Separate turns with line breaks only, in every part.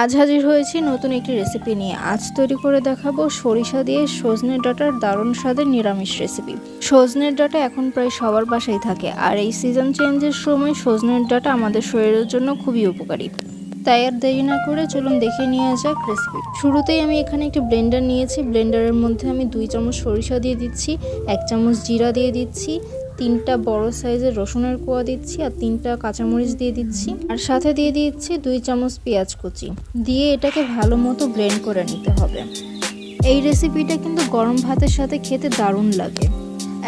আজ হাজির হয়েছি নতুন একটি রেসিপি নিয়ে। আজ তৈরি করে দেখাবো সরিষা দিয়ে সজনের ডাঁটার দারুণ স্বাদের নিরামিষ রেসিপি সজনের ডাঁটা এখন প্রায় সবার বাসায় থাকে, আর এই সিজন চেঞ্জের সময় সজনের ডাঁটা আমাদের শরীরের জন্য খুবই উপকারী। তাই আর দেরি না করে চলুন দেখে নিয়ে যাক রেসিপি শুরুতেই আমি এখানে একটি ব্লেন্ডার নিয়েছি। ব্লেন্ডারের মধ্যে আমি দুই চামচ সরিষা দিয়ে দিচ্ছি, এক চামচ জিরা দিয়ে দিচ্ছি তিনটা বড় সাইজের রসুনের কোয়া দিচ্ছি আর তিনটা কাঁচামরিচ দিয়ে দিচ্ছি। আর সাথে দিয়ে দিচ্ছি দুই চামচ পেঁয়াজ কুচি। দিয়ে এটাকে ভালো মতো ব্লেন্ড করে নিতে হবে। এই রেসিপিটা কিন্তু গরম ভাতের সাথে খেতে দারুণ লাগে।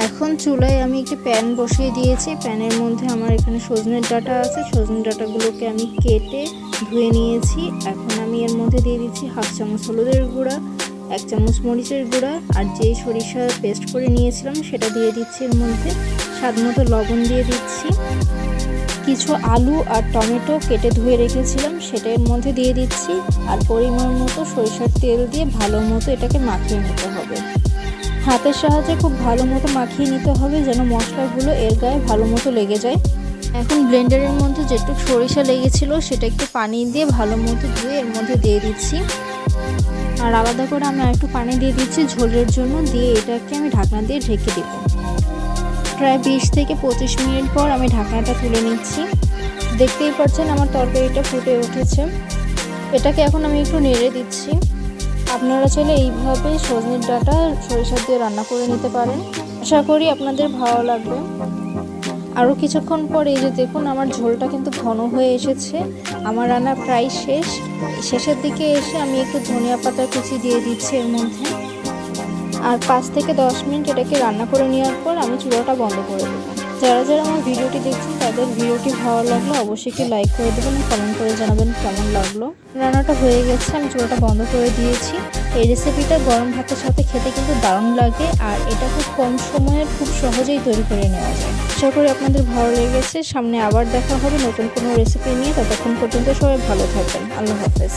এখন চুলায় আমি একটি প্যান বসিয়ে দিয়েছি। প্যানের মধ্যে আমার এখানে সজনের ডাটা আছে। সজনের ডাঁটাগুলোকে আমি কেটে ধুয়ে নিয়েছি। এখন আমি এর মধ্যে দিয়ে দিচ্ছি হাফ চামচ হলুদের গুঁড়া এক চামচ মরিচের গুঁড়া আর যেই সরিষা পেস্ট করে নিয়েছিলাম সেটা দিয়ে দিচ্ছি এর মধ্যে। স্বাদ মতো লবণ দিয়ে দিচ্ছি। কিছু আলু আর টমেটো কেটে ধুয়ে রেখেছিলাম, সেটা এর মধ্যে দিয়ে দিচ্ছি। আর পরিমাণ মতো সরিষার তেল দিয়ে ভালো মতো এটাকে মাখিয়ে নিতে হবে। হাতের সাহায্যে খুব ভালো মতো মাখিয়ে নিতে হবে যেন মশলাগুলো এর গায়ে ভালো মতো লেগে যায়। এখন ব্লেন্ডারের মধ্যে যেটুকু সরিষা লেগেছিল সেটা একটু পানি দিয়ে ভালো মতো ধুয়ে এর মধ্যে দিয়ে দিচ্ছি। আর আলাদা করে আমি একটু পানি দিয়ে দিচ্ছি ঝোলের জন্য, দিয়ে এটাকে আমি ঢাকনা দিয়ে ঢেকে দেব। প্রায় বিশ থেকে পঁচিশ মিনিট পর আমি ঢাকনাটা তুলে নিচ্ছি। দেখতেই পাচ্ছেন আমার তরকারিটা ফুটে উঠেছে। এটাকে এখন আমি একটু নেড়ে দিচ্ছি। আপনারা চাইলে এইভাবে সজনের ডাঁটা সরিষা দিয়ে রান্না করে নিতে পারেন। আশা করি আপনাদের ভালো লাগবে। আরও কিছুক্ষণ পর এই যে দেখুন, আমার ঝোলটা কিন্তু ঘন হয়ে এসেছে। আমার রান্না প্রায় শেষ। শেষের দিকে এসে আমি একটু ধনিয়া পাতা কুচি দিয়ে দিচ্ছি এর মধ্যে। আর পাঁচ থেকে দশ মিনিট এটাকে রান্না করে নেওয়ার পর আমি চুলাটা বন্ধ করে দেবো। যারা যারা আমার ভিডিওটি দেখছেন, তাদের ভিডিওটি ভালো লাগল অবশ্যই একটু লাইক করে দেবেন, কমেন্ট করে জানাবেন কেমন লাগল। রান্নাটা হয়ে গেছে, আমি চুলাটা বন্ধ করে দিয়েছি। এই রেসিপিটা গরম ভাতের সাথে খেতে কিন্তু দারুণ লাগে, আর এটা খুব কম সময়ে খুব সহজেই তৈরি করে নেওয়া যায়। আশা করি আপনাদের ভালো লেগেছে। সামনে আবার দেখা হবে নতুন কোনো রেসিপি নিয়ে। ততক্ষণ পর্যন্ত সবাই ভালো থাকবেন। আল্লাহ হাফেজ।